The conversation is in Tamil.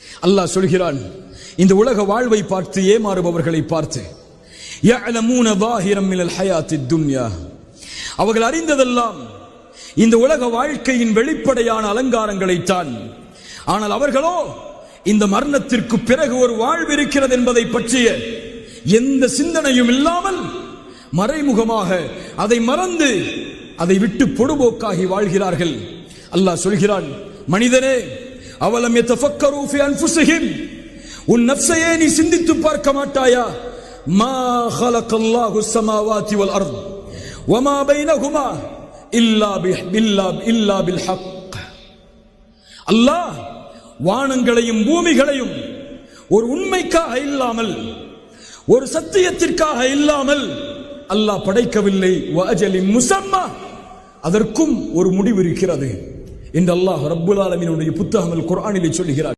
அல்லாஹ் சொல்கிறான் இந்த உலக வாழ்வை பார்த்து ஏமாறுபவர்களை பார்த்து அவர்கள் அறிந்ததெல்லாம் இந்த உலக வாழ்க்கையின் வெளிப்படையான அலங்காரங்களை தான் ஆனால் அவர்களோ இந்த மரணத்திற்கு பிறகு ஒரு வாழ்வு இருக்கிறது என்பதை பற்றிய எந்த சிந்தனையும் இல்லாமல் மறைமுகமாக அதை மறந்து அதை விட்டு பொடுபோக்காகி வாழ்கிறார்கள். அல்லாஹ் சொல்கிறான் மனிதனே அவலம் எத்தஃபக்கரு ஃபி அன்ஃபுஸிஹிம் உன் நஃப்ஸையே நீ சிந்தித்து பார்க்க மாட்டாயா மா ஹலக்கல்லாஹு ஸமாவாதி வல் அர்த் வமா பைனஹுமா இல்லா பி இல்லா இல்லா பில் ஹக் அல்லாஹ் வானங்களையும் பூமிகளையும் ஒரு உண்மைக்காக இல்லாமல் ஒரு சத்தியத்திற்காக இல்லாமல் அல்லாஹ் படைக்கவில்லை. வஅஜலி முசம்மா அதற்கும் ஒரு முடிவு இருக்கிறது. என்று அல்லாஹ் ரப்புல் ஆலமீனுடைய புத்தகங்கள் குரானிலே சொல்கிறார்